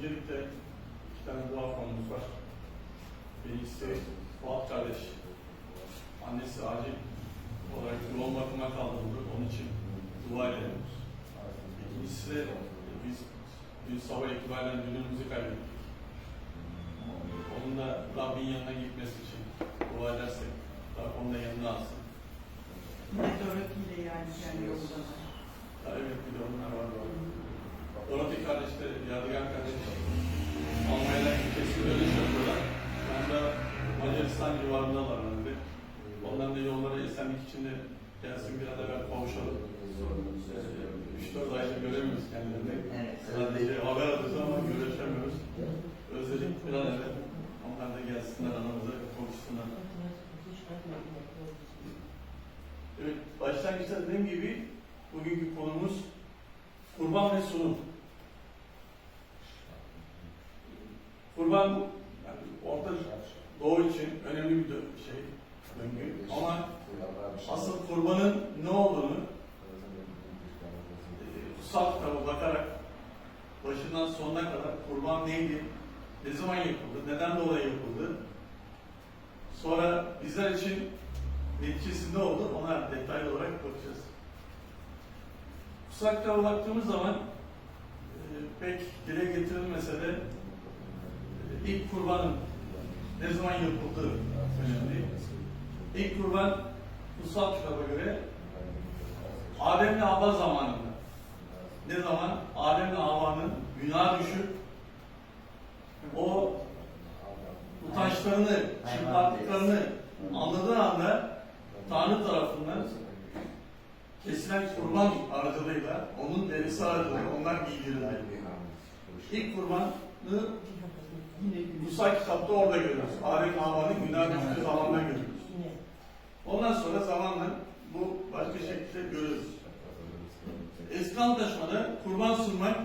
Öncelikle iki tane dua konumuz var. Birincisi Fuat kardeş. Annesi acil olarak yoğun bakıma kaldırıldı. Onun için dua edelim. İkincisi de biz dün sabah itibaren dünümüzü kaybettik. Onun da Rabbin yanına gitmesi için dua edersek, Rabbim onu da yanına alsın. Network'iyle yani kendi yolunda. Evet bir de onlar var. Dorothy kardeş de, Yadigar kardeş Macaristan civarındalar herhalde. Onların da yollara esenlik içinde gelsin bir an evvel kavuşalım. Ee, 3-4 aydır göremiyoruz kendilerini. Evet. Sadece haber alıyoruz ama görüşemiyoruz. Özledik bir an evvel. Onlar da gelsinler aramıza kavuşsunlar. Evet, başlangıçta dediğim gibi bugünkü konumuz kurban ve sunum. Kurban Doğu için önemli bir şey, döngü. Ama asıl kurbanın ne olduğunu e, kutsal kitaba bakarak başından sonuna kadar kurban neydi, ne zaman yapıldı, neden dolayı yapıldı, sonra bizler için neticesi ne oldu ona detaylı olarak bakacağız. Kutsal kitaba baktığımız zaman e, pek dile getirilmese de e, ilk kurbanın ne zaman yapıldığı önemli. İlk kurban kutsal kitaba göre Adem'le Havva zamanında. Ne zaman? Adem'le Havva'nın günah düşüp o utançlarını, çıplaklıklarını anladığı anda Tanrı tarafından kesilen kurban aracılığıyla, onun derisi aracılığıyla onlar giydirildi. İlk kurbanı Kutsal kitapta orada görüyoruz. Adem Havva'nın günah düştüğü zamanda görüyoruz. Ondan sonra zamanla bu başka şekilde görüyoruz. Eski Antlaşma'da kurban sunmak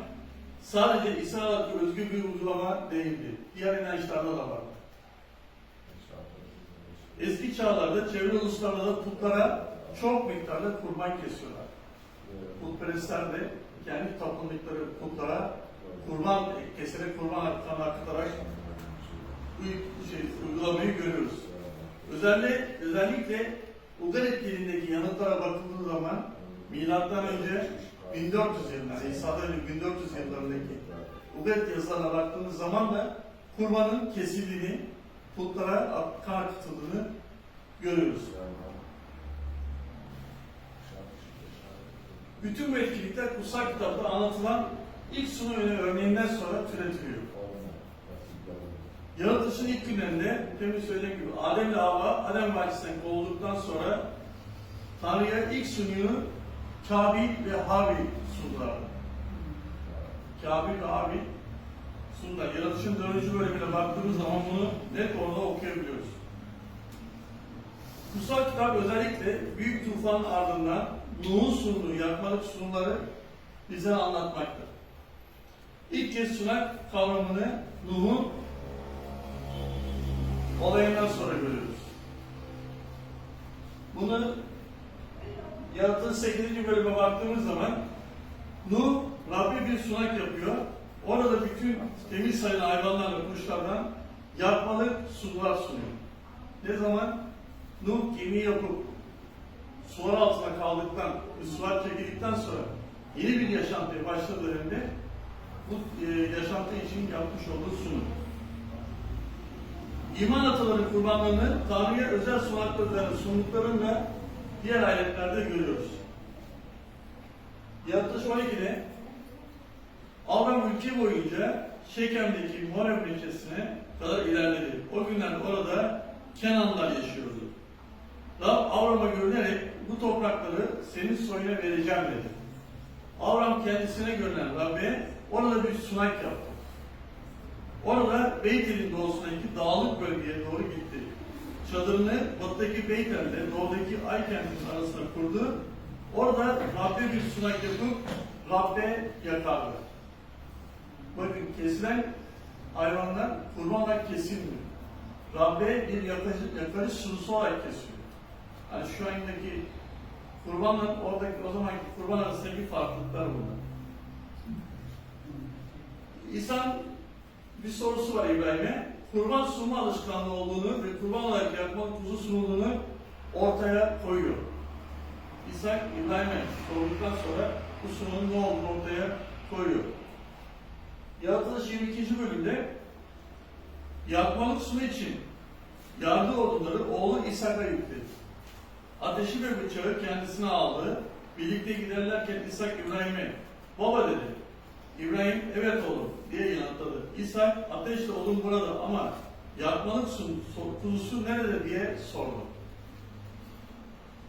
sadece İsrail'e özgü bir uygulama değildi. Diğer inançlarda da vardı. Eski çağlarda çevre uluslarında da putlara çok miktarda kurban kesiyorlar. Putperestler de kendi tapındıkları putlara kurban keserek kurban hakkını akıtarak uy- şey, uygulamayı görüyoruz. Özellikle, özellikle Ugarit dilindeki yanıtlara bakıldığı zaman milattan önce 1400 yılında, önce 1400 yıllarındaki Ugarit yazılarına baktığımız zaman da kurbanın kesildiğini, putlara kan akıtıldığını görüyoruz. Bütün bu etkinlikler kutsal kitapta anlatılan ilk sunu öne örneğinden sonra türetiliyor. Yaratılışın ilk günlerinde, demin söylediğim gibi Adem ile Havva, Adem bahçesinden kovulduktan sonra Tanrı'ya ilk sunuyu Kabil ve Habil sundular. Kabil ve Habil sundular. Yaratılışın dördüncü bölümüne baktığımız zaman bunu net orada okuyabiliyoruz. Kutsal kitap özellikle büyük tufanın ardından Nuh'un sunduğu yakmalık sunumları bize anlatmakta. İlk kez sunak kavramını Nuh'un olayından sonra görüyoruz. Bunu yaratılış 8. bölüme baktığımız zaman Nuh Rabbi bir sunak yapıyor. Orada bütün temiz sayılan hayvanlarla kuşlardan yakmalık sular sunuyor. Ne zaman? Nuh gemi yapıp sular altında kaldıktan, sular çekildikten sonra yeni bir yaşantıya başladığında bu e, yaşantı için yapmış olduğu sunum. İman ataların kurbanlarını Tanrı'ya özel sunaklarını sunduklarını da diğer ayetlerde görüyoruz. Yaratılış 12'de Avram ülke boyunca Şekem'deki Moreb ilçesine kadar ilerledi. O günlerde orada Kenanlılar yaşıyordu. Rab Avram'a görünerek bu toprakları senin soyuna vereceğim dedi. Avram kendisine görünen Rabbe orada bir sunak yaptı. Orada Beytel'in doğusundaki dağlık bölgeye doğru gitti. Çadırını batıdaki Beytel'de doğudaki Aykent'in arasında kurdu. Orada Rabbe bir sunak yapıp Rabbe yakardı. Bakın kesilen hayvanlar kurban olarak kesilmiyor. Rabbe bir yakarış, yakarış sunusu olarak kesiyor. Hani şu andaki kurbanla oradaki o zamanki kurban arasındaki farklılıklar bunlar. İnsan bir sorusu var İbrahim'e. Kurban sunma alışkanlığı olduğunu ve kurban olarak yakmak kuzu sunulduğunu ortaya koyuyor. İshak İbrahim'e sorduktan sonra bu sununun ne olduğunu ortaya koyuyor. Yaratılış 22. bölümde yakmalık sunu için yardı odunları oğlu İshak'a yükledi. Ateşi ve bıçağı kendisine aldı. Birlikte giderlerken İshak İbrahim'e baba dedi. İbrahim evet oğlum diye yanıtladı. İshak ateşle odun burada ama yakmalık kuzusu nerede diye sordu.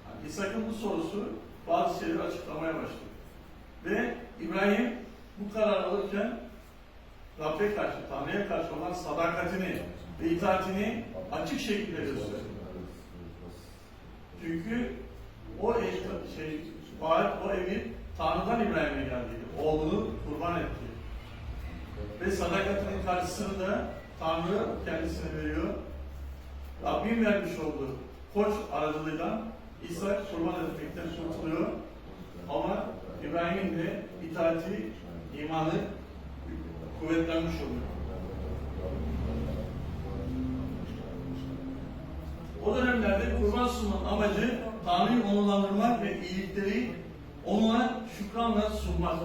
Yani İshak'ın bu sorusu bazı şeyleri açıklamaya başladı. Ve İbrahim bu karar alırken Rabbe karşı, Tanrı'ya karşı olan sadakatini ve itaatini açık şekilde gösterdi. Çünkü o ev, şey, o emir Tanrı'dan İbrahim'e geldi. Oğlunu kurban etti. Ve sadakatinin karşısında Tanrı kendisine veriyor. Rabbim vermiş olduğu koç aracılığıyla İsa kurban etmekten kurtuluyor. Ama İbrahim'in de itaati, imanı kuvvetlenmiş oluyor. O dönemlerde kurban sunmanın amacı Tanrı'yı onurlandırmak ve iyilikleri ona şükranla sunmak.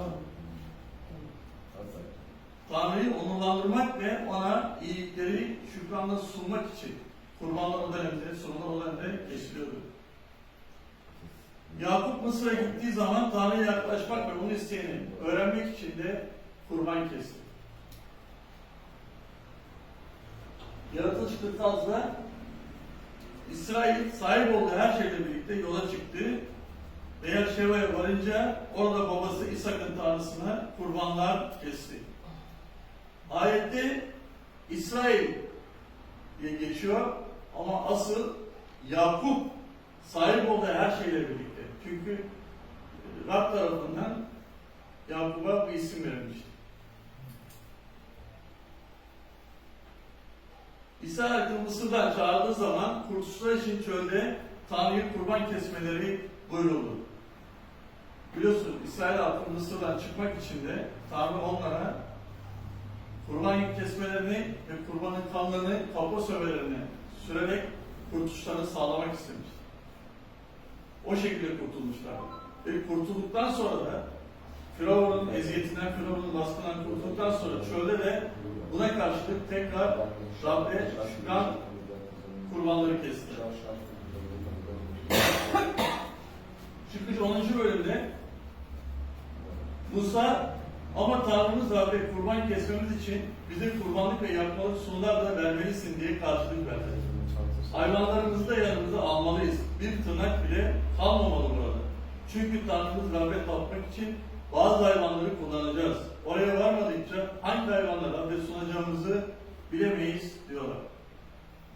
Tanrı'yı onurlandırmak ve ona iyilikleri şükranla sunmak için kurbanlar o dönemde, dönemde kesiliyordu. Yakup Mısır'a gittiği zaman Tanrı'ya yaklaşmak ve bunu isteyeni öğrenmek için de kurban kesti. Yaratılış 46'da İsrail sahip olduğu her şeyle birlikte yola çıktı. Beerşeva'ya varınca orada babası İshak'ın tanrısına kurbanlar kesti. Ayette İsrail diye geçiyor ama asıl Yakup sahip olduğu her şeyle birlikte. Çünkü e, Rab tarafından Yakup'a bir isim verilmişti. İsa halkı Mısır'dan çağırdığı zaman kurtuluşlar için çölde Tanrı'yı kurban kesmeleri buyuruldu. Biliyorsun İsrail halkı Mısır'dan çıkmak için de Tanrı onlara kurban kesmelerini ve kurbanın kanlarını kapı sövelerini sürerek kurtuluşlarını sağlamak istemiş. O şekilde kurtulmuşlar. Ve kurtulduktan sonra da Firavun'un eziyetinden, Firavun'un baskından kurtulduktan sonra çölde de buna karşılık tekrar Rabbe şükran kurbanları kestiler. Çıkış 10. bölümde Musa Tanrımız Rabbe kurban kesmemiz için bize kurbanlık ve yakmalık sunular da vermelisin diye karşılık verdi. Hayvanlarımızı da yanımıza almalıyız. Bir tırnak bile kalmamalı burada. Çünkü Tanrımız Rabbe tapmak için bazı hayvanları kullanacağız. Oraya varmadıkça hangi hayvanlara Rabbe sunacağımızı bilemeyiz diyorlar.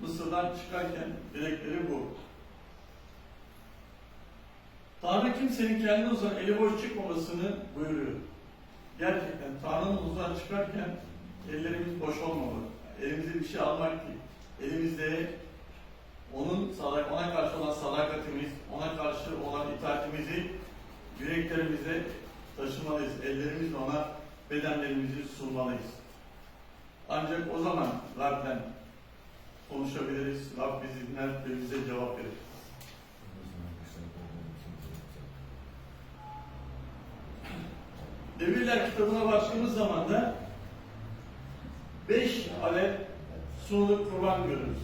Mısır'dan çıkarken dilekleri bu. Tanrı kimsenin kendi uzan eli boş çıkmamasını buyuruyor. Gerçekten Tanrı'nın uzan çıkarken ellerimiz boş olmamalı. Elimizde bir şey almak değil. Elimizde onun sadak, ona karşı olan sadakatimiz, ona karşı olan itaatimizi yüreklerimize taşımalıyız. Ellerimizle ona bedenlerimizi sunmalıyız. Ancak o zaman Rab'den konuşabiliriz. Rab bizi dinler ve bize cevap verir. Devirler kitabına baktığımız zaman da beş adet sunuluk kurban görürüz.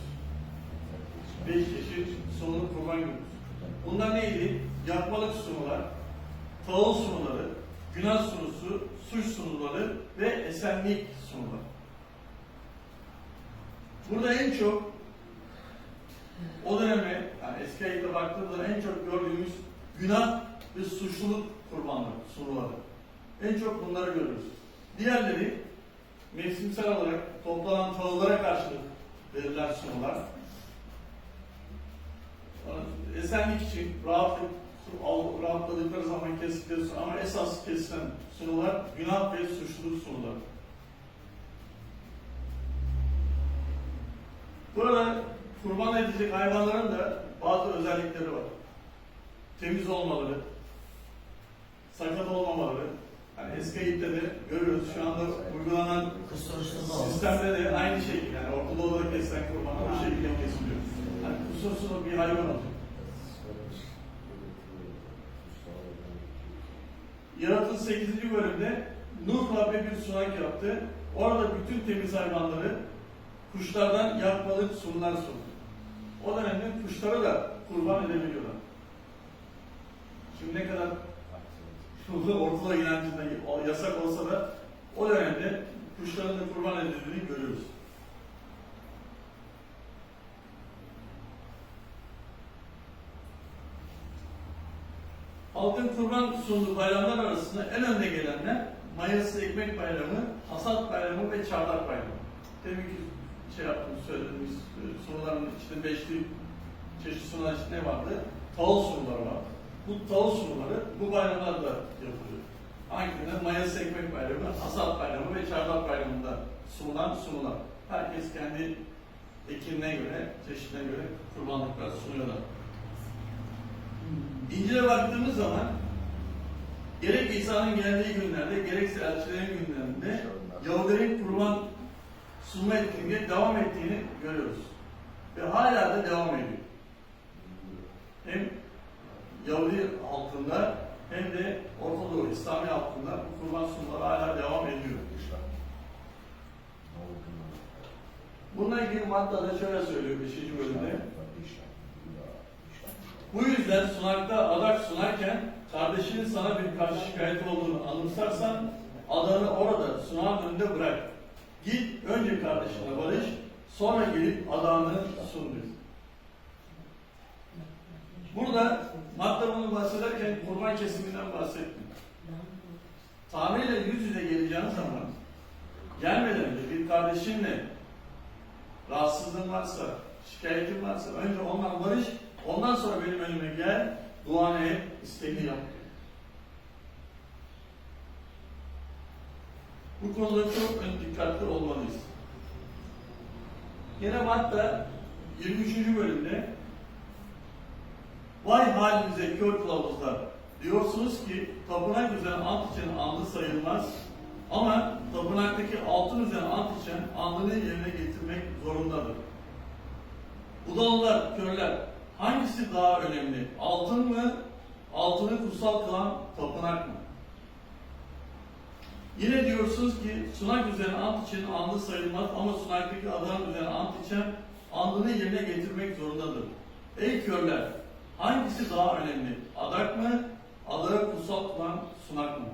Beş çeşit sunuluk kurban görürüz. Bunlar neydi? Yakmalık sunular, tahıl sunuları, günah sunusu, suç sunuları ve esenlik sunuları. Burada en çok o döneme, yani eski ayıda baktığımızda en çok gördüğümüz günah ve suçluluk kurbanları, sunuları. En çok bunları görürüz. Diğerleri mevsimsel olarak toplanan tahıllara karşılık verilen sunular. Esenlik için rahatlık, rahatladıkları zaman kestikleri su ama esas kesilen sunular günah ve suçluluk sunuları. Burada kurban edilecek hayvanların da bazı özellikleri var. Temiz olmaları, sakat olmamaları, Yani eski Eyüp'te de görüyoruz şu anda uygulanan sistemde de aynı şekilde yani Orta Doğu'da kesilen kurbanlar bu şekilde kesiliyor. Yani kusursuz bir hayvan olacak. Yaratın 8. bölümde Nuh Rabbe bir sunak yaptı. Orada bütün temiz hayvanları kuşlardan yakmalık sunlar sundu. O dönemde kuşları da kurban edebiliyorlar. Şimdi ne kadar şurada ortada inancında o yasak olsa da o dönemde kuşların da kurban edildiğini görüyoruz. Halkın kurban sunduğu bayramlar arasında en önde gelenler mayası ekmek bayramı, hasat bayramı ve çardak bayramı. Demin ki şey yaptım, söylediğimiz e, sunuların içinde beşli çeşit sunular içinde ne vardı? Tavul sunuları vardı. Bu tavul sunuları bu bayramlarda yapılıyor. Hangilerinde mayası ekmek bayramı, hasat bayramı ve çardak bayramında sunulan sunular. Herkes kendi ekinine göre, çeşidine göre kurbanlıklar sunuyorlar. İncil'e baktığımız zaman gerek İsa'nın geldiği günlerde gerekse elçilerin günlerinde Yahudilerin kurban sunma etkinliği devam ettiğini görüyoruz. Ve hala da devam ediyor. Hem Yahudi halkında hem de Orta Doğu İslami halkında bu kurban sunmaları hala devam ediyor. Bununla ilgili maddada şöyle söylüyor 5. bölümde. Bu yüzden sunakta adak sunarken kardeşinin sana bir karşı şikayeti olduğunu anımsarsan adağını orada sunağın önünde bırak. Git önce kardeşine barış, sonra gelip adağını sun diyor. Burada bunu bahsederken kurban kesiminden bahsetmiyor. Tanrı'yla yüz yüze geleceğin zaman gelmeden önce bir kardeşinle rahatsızlığın varsa, şikayetin varsa önce ondan barış, ondan sonra benim önüme gel, duanı et, isteğini yap. Bu konuda çok dikkatli olmalıyız. Yine Matta 23. bölümde Vay halinize kör kılavuzlar! Diyorsunuz ki tapınak üzerine ant için andı sayılmaz ama tapınaktaki altın üzerine ant için andını yerine getirmek zorundadır. Budalalar, körler hangisi daha önemli? Altın mı? Altını kutsal kılan tapınak mı? Yine diyorsunuz ki sunak üzerine ant için andı sayılmaz ama sunaktaki adam üzerine ant için andını yerine getirmek zorundadır. Ey körler! Hangisi daha önemli? Adak mı? Adara kutsal kılan sunak mı?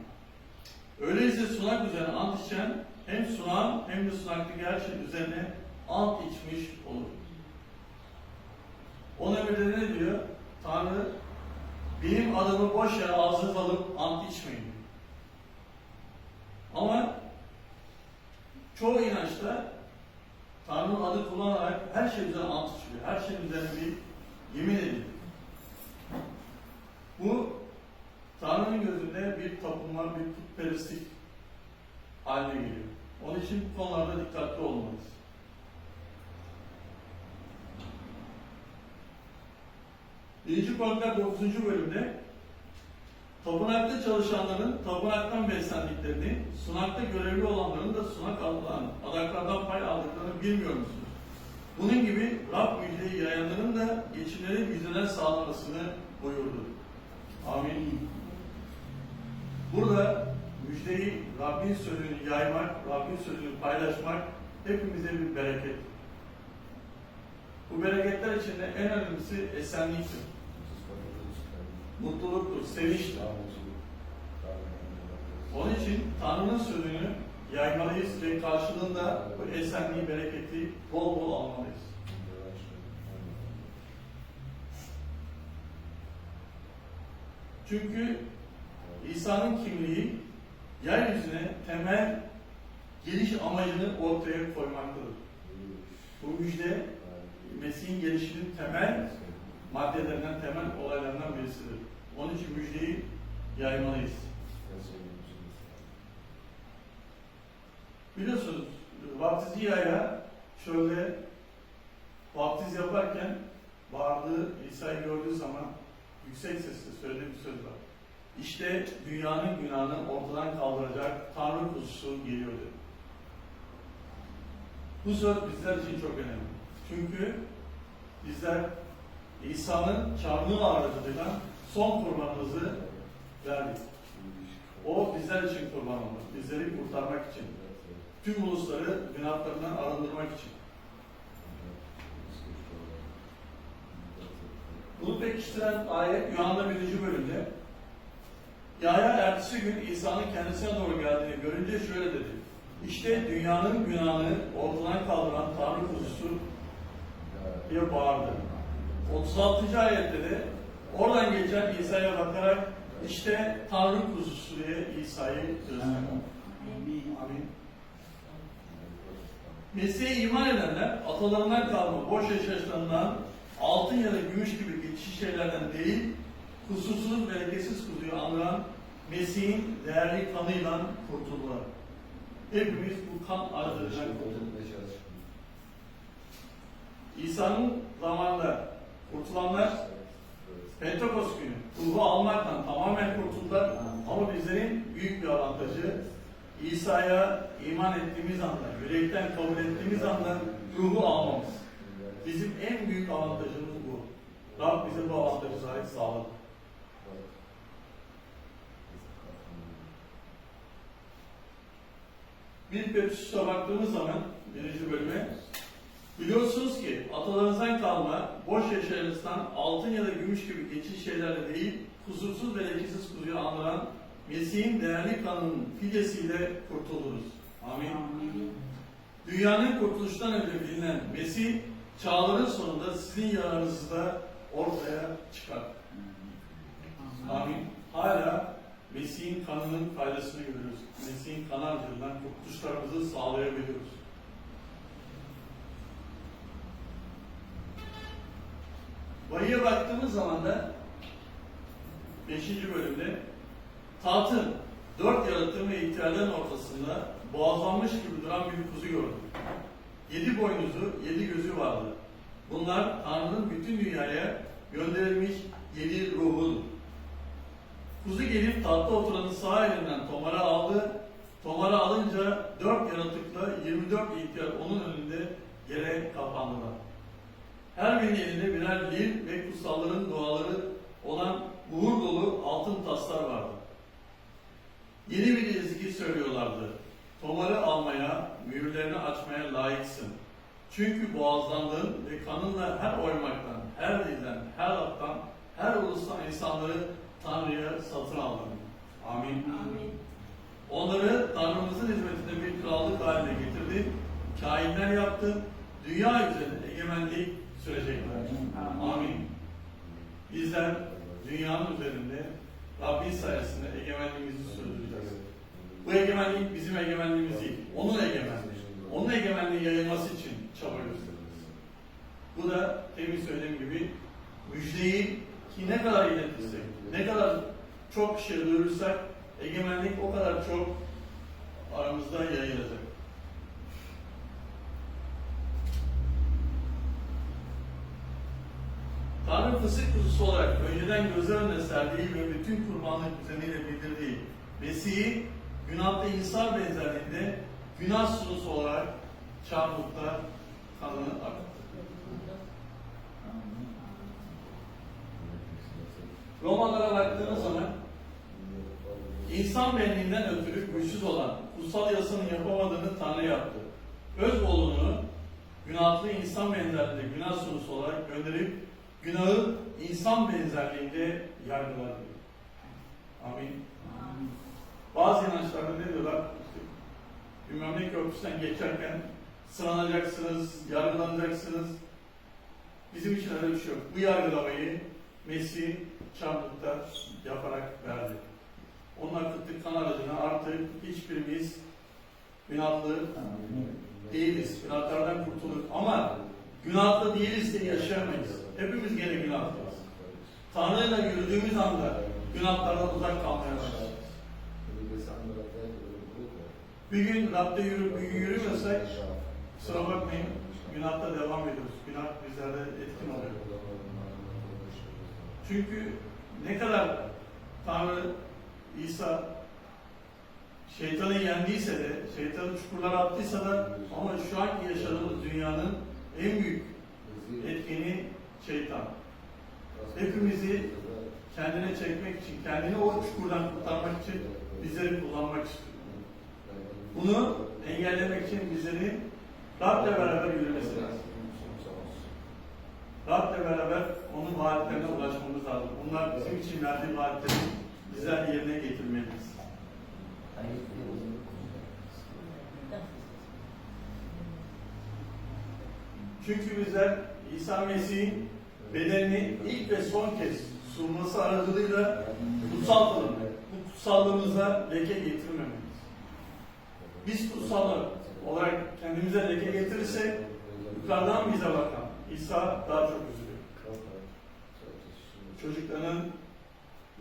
Öyleyse sunak üzerine ant içen hem sunağın hem de sunaktaki her şeyin üzerine ant içmiş olur. Ona göre ne diyor? Tanrı benim adımı boş yere ağzınıza alıp ant içmeyin. Ama çoğu inançta Tanrı'nın adı kullanarak her şey üzerine ant içiliyor. Her şeyin üzerine bir yemin ediliyor. Bu Tanrı'nın gözünde bir tapınma, bir putperestlik haline geliyor. Onun için bu konularda dikkatli olmalıyız. Birinci Korintiler 9. bölümde tapınakta çalışanların tapınaktan beslendiklerini, sunakta görevli olanların da sunak alınan adaklardan pay aldıklarını bilmiyor musunuz? Bunun gibi Rab müjdeyi yayanların da geçimleri müjdeler sağlamasını buyurdu. Amin. Burada müjdeyi, Rabbin sözünü yaymak, Rabbin sözünü paylaşmak hepimize bir bereket. Bu bereketler içinde en önemlisi esenliktir, mutluluktur, sevinçtir. Onun için Tanrı'nın sözünü yaymalıyız ve karşılığında bu esenliği, bereketi bol bol almalıyız. Çünkü İsa'nın kimliği yeryüzüne temel geliş amacını ortaya koymaktadır. Bu müjde Mesih'in gelişinin temel maddelerinden, temel olaylarından birisidir. Onun için müjdeyi yaymalıyız. Biliyorsunuz vaftizi yaya şöyle vaftiz yaparken bağırdığı İsa'yı gördüğü zaman yüksek sesle söylediği bir söz var. İşte dünyanın günahını ortadan kaldıracak Tanrı kuzusu geliyor dedi. Bu söz bizler için çok önemli. Çünkü bizler İsa'nın çarmıh aracılığıyla son kurbanımızı verdik. O bizler için kurban oldu. Bizleri kurtarmak için. Tüm ulusları günahlarından arındırmak için. Bunu pekiştiren ayet Yuhanna 1. bölümde Yahya ertesi gün İsa'nın kendisine doğru geldiğini görünce şöyle dedi. İşte dünyanın günahını ortadan kaldıran Tanrı kuzusu diye bağırdı. 36. ayette de oradan geçen İsa'ya bakarak işte Tanrı kuzusu diye İsa'yı gösterdi. Amin. Mesih'e iman edenler atalarından kalma boş yaşayanlarından altın ya da gümüş gibi geçici şeylerden değil, kusursuz bereketsiz kuzuyu andıran Mesih'in değerli kanıyla kurtuldular. Hepimiz bu kan aracılığıyla kurtulduk. İsa'nın zamanında kurtulanlar Pentekost günü ruhu almaktan tamamen kurtuldular ama bizlerin büyük bir avantajı İsa'ya iman ettiğimiz anda, yürekten kabul ettiğimiz anda ruhu almamız. Bizim en büyük avantajımız bu. Rab bize bu avantajı sahip sağladı. Bir Petrus'a baktığımız zaman birinci bölüme biliyorsunuz ki atalarınızdan kalma boş yaşayanızdan altın ya da gümüş gibi geçici şeylerle değil kusursuz ve leketsiz kuzuyu andıran Mesih'in değerli kanının fidesiyle kurtuluruz. Amin. Amin. Dünyanın kurtuluştan önce bilinen Mesih çağların sonunda sizin yararınızda ortaya çıkar. Amin. Hala Mesih'in kanının faydasını görüyoruz. Mesih'in kan aracılığından kurtuluşlarımızı sağlayabiliyoruz. Vahiye baktığımız zaman da 5. bölümde tahtın dört yaratığın ve ihtiyarların ortasında boğazlanmış gibi duran bir kuzu gördüm. Yedi boynuzu, yedi gözü vardı. Bunlar Tanrı'nın bütün dünyaya gönderilmiş yedi ruhudur. Kuzu gelip tahtta oturanın sağ elinden tomara aldı. Tomara alınca dört yaratıkla 24 ihtiyar onun önünde yere kapandılar. Her birinin elinde birer dil ve kutsalların duaları olan uğur dolu altın taslar vardı. Yeni bir ezgi söylüyorlardı. Tomarı almaya, mühürlerini açmaya layıksın. Çünkü boğazlandın ve kanınla her oymaktan, her dilden, her alttan, her ulustan insanları Tanrı'ya satın aldın. Amin. Amin. Onları Tanrımızın hizmetinde bir krallık haline getirdin. Kainler yaptın. Dünya üzerinde egemenlik sürecekler. Amin. Bizler dünyanın üzerinde Rabbin sayesinde egemenliğimizi sürdüreceğiz. Bu egemenlik bizim egemenliğimiz değil. Onun egemenliği. Onun egemenliği yayılması için çaba gösteririz. Bu da demin söylediğim gibi müjdeyi ki ne kadar iletirsek, ne kadar çok kişiye duyurursak egemenlik o kadar çok aramızda yayılacak. Tanrı fısık kuzusu olarak önceden gözler önüne serdiği ve bütün kurbanlık düzeniyle bildirdiği Mesih'i günahta insan benzerliğinde günah sunusu olarak çarmıhta kanını akıttı. Romalara baktığımız zaman insan benliğinden ötürü güçsüz olan kutsal yasanın yapamadığını Tanrı yaptı. Öz oğlunu günahlı insan benzerliğinde günah sunusu olarak gönderip günahı insan benzerliğinde yargıladı. Amin. Bazı inançlarda ne diyorlar? İşte, bilmem ne köprüsünden geçerken sınanacaksınız, yargılanacaksınız. Bizim için öyle bir şey yok. Bu yargılamayı Mesih çarmıhta yaparak verdi. Onun akıttığı kan aracına artık hiçbirimiz günahlı değiliz. Günahlardan kurtulduk. Ama günahlı değiliz diye yaşayamayız. Hepimiz gene günahlıyız. Tanrı'yla yürüdüğümüz anda günahlardan uzak kalmaya başlarız. Bir gün Rab'de yürü, bir gün yürümesek kusura bakmayın günahta devam ediyoruz. Günah bizlerde etkin oluyor. Çünkü ne kadar Tanrı İsa şeytanı yendiyse de, şeytanı çukurlara attıysa da ama şu anki yaşadığımız dünyanın en büyük etkeni şeytan. Hepimizi kendine çekmek için, kendini o çukurdan kurtarmak için bizleri kullanmak istiyor. Bunu engellemek için bizlerin Rab'le beraber yürümesi lazım. Rab'le beraber onun vaatlerine ulaşmamız lazım. Bunlar bizim için verdiği vaatleri bizler yerine getirmeliyiz. Çünkü bizler İsa Mesih'in bedenini ilk ve son kez sunması aracılığıyla kutsal. Bu kutsallığımıza leke getirmemeliyiz. Biz kutsal olarak kendimize leke getirirsek yukarıdan bize bakan İsa daha çok üzülüyor. Çocukların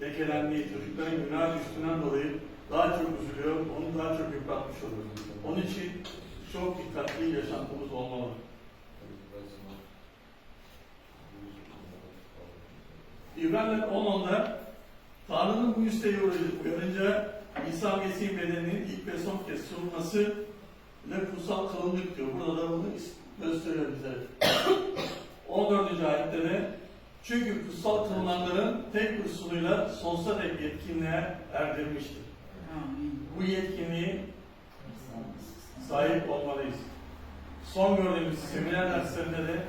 lekelendiği, çocukların günah düştüğünden dolayı daha çok üzülüyor, onu daha çok yıpratmış olur. Onun için çok dikkatli yaşantımız olmalı. İbraniler 10.10'da Tanrı'nın bu isteği uyarınca İsa Mesih'in bedeninin ilk ve son kez sunulması ve kutsal kılındık diyor. Burada da bunu gösteriyor bize. 14. ayette de çünkü kutsal kılınanların tek bir sunuyla sonsuza dek yetkinliğe erdirmiştir. Bu yetkinliği sahip olmalıyız. Son gördüğümüz seminer derslerinde de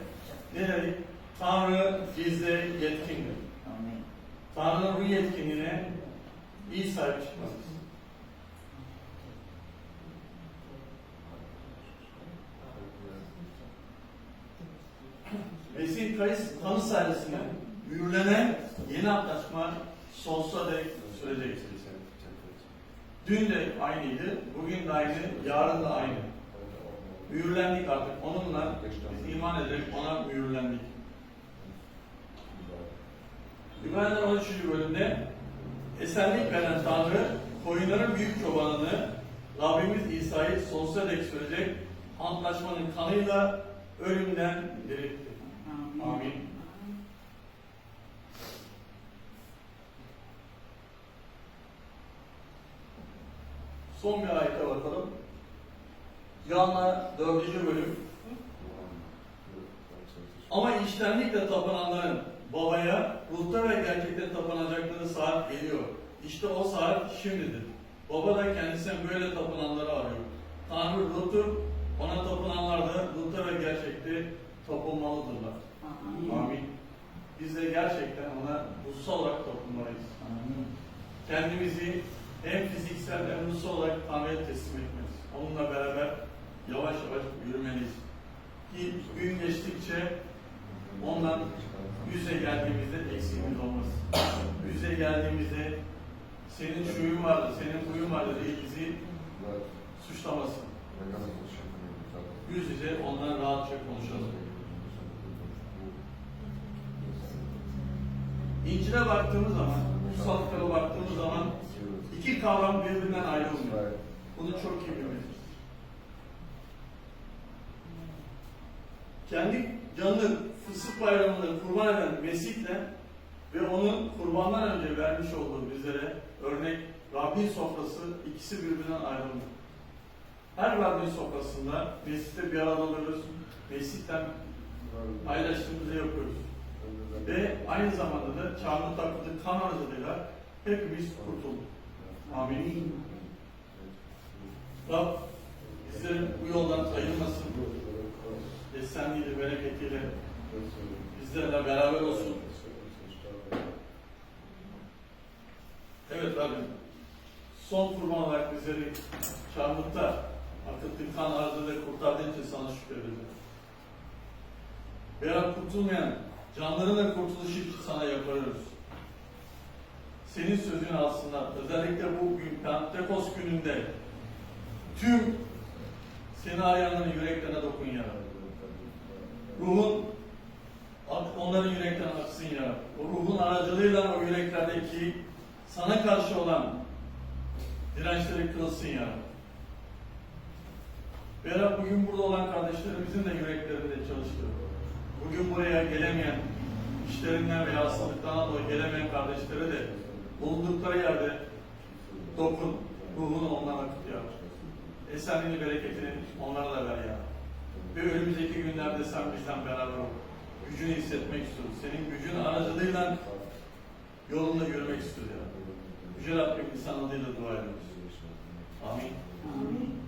ne dedik? Tanrı bizde yetkindir. Tanrı'nın bu yetkinliğine iyi sahip çıkmalıyız. Mesih Kayıs tanı sayesinde mühürlenen yeni antlaşma sonsuza dek sürecektir. Dün de aynıydı, bugün de aynı, yarın da aynı. Mühürlendik artık onunla, biz iman ederek ona mühürlendik. İbraniler 13. bölümde esenlik veren Tanrı, koyunların büyük çobanını Rabbimiz İsa'yı sonsuza dek sürecek antlaşmanın kanıyla ölümden diriltti. Amin. Son bir ayete bakalım. Yuhanna 4. bölüm. Ama içtenlikle tapınanların babaya, ruhta ve gerçekte tapınacakları saat geliyor. İşte o saat şimdidir. Baba da kendisine böyle tapınanları arıyor. Tanrı ruhtur, ona tapınanlar da ruhta ve gerçekte tapınmalıdırlar. Amin. Biz de gerçekten ona ruhsal olarak tapınmalıyız. Amin. Kendimizi hem fiziksel hem ruhsal olarak Tanrı'ya teslim etmeliyiz. Onunla beraber yavaş yavaş yürümeliyiz. Ki gün geçtikçe ondan yüze geldiğimizde eksiğimiz olmaz. Yüze geldiğimizde senin şuyun vardı, senin huyun vardı diye bizi suçlamasın. Yüz yüze ondan rahatça konuşalım. İncil'e baktığımız zaman, kutsal kitaba baktığımız zaman iki kavram birbirinden ayrılmıyor. Bunu çok iyi bilmeliyiz. Kendi canını fısık bayramında kurban eden Mesih'le ve onun kurbandan önce vermiş olduğu bizlere örnek Rabbin sofrası ikisi birbirinden ayrılmıyor. Her Rabbin sofrasında Mesih'te bir arada oluruz. Mesih'ten paylaştığımızı yapıyoruz. Ve aynı zamanda da çağrı takıldığı kan aracılığıyla hepimiz kurtulduk. Amin. Rab bizlerin bu yoldan ayırmasın. Esenliğiyle, bereketiyle bizlerle beraber olsun. Evet Rabbim. Son kurban olarak bizleri çarmıhta akıttığın kan aracılığıyla kurtardığın için sana şükür ediyorum. Veya kurtulmayan canların da kurtuluşu sana yaparıyoruz. Senin sözünü aslında özellikle bu gün Pentekos gününde tüm seni arayanların yüreklerine dokun ya. Ruhun onların yürekten aksın ya. O ruhun aracılığıyla o yüreklerdeki sana karşı olan dirençleri kırılsın ya. Ve bugün burada olan kardeşlerimizin de yüreklerinde çalıştır. Bugün buraya gelemeyen, işlerinden veya hastalıktan dolayı gelemeyen kardeşlere de Bulundukları yerde dokun, ruhunu onlara tut ya. Esenliğini, bereketini onlara da ver ya. Ve önümüzdeki günlerde sen bizden beraber ol. Gücünü hissetmek istiyoruz. Senin gücün aracılığıyla yolunda yürümek istiyoruz ya. Yüce Rabbim insan adıyla dua ediyoruz. Amin. Amin.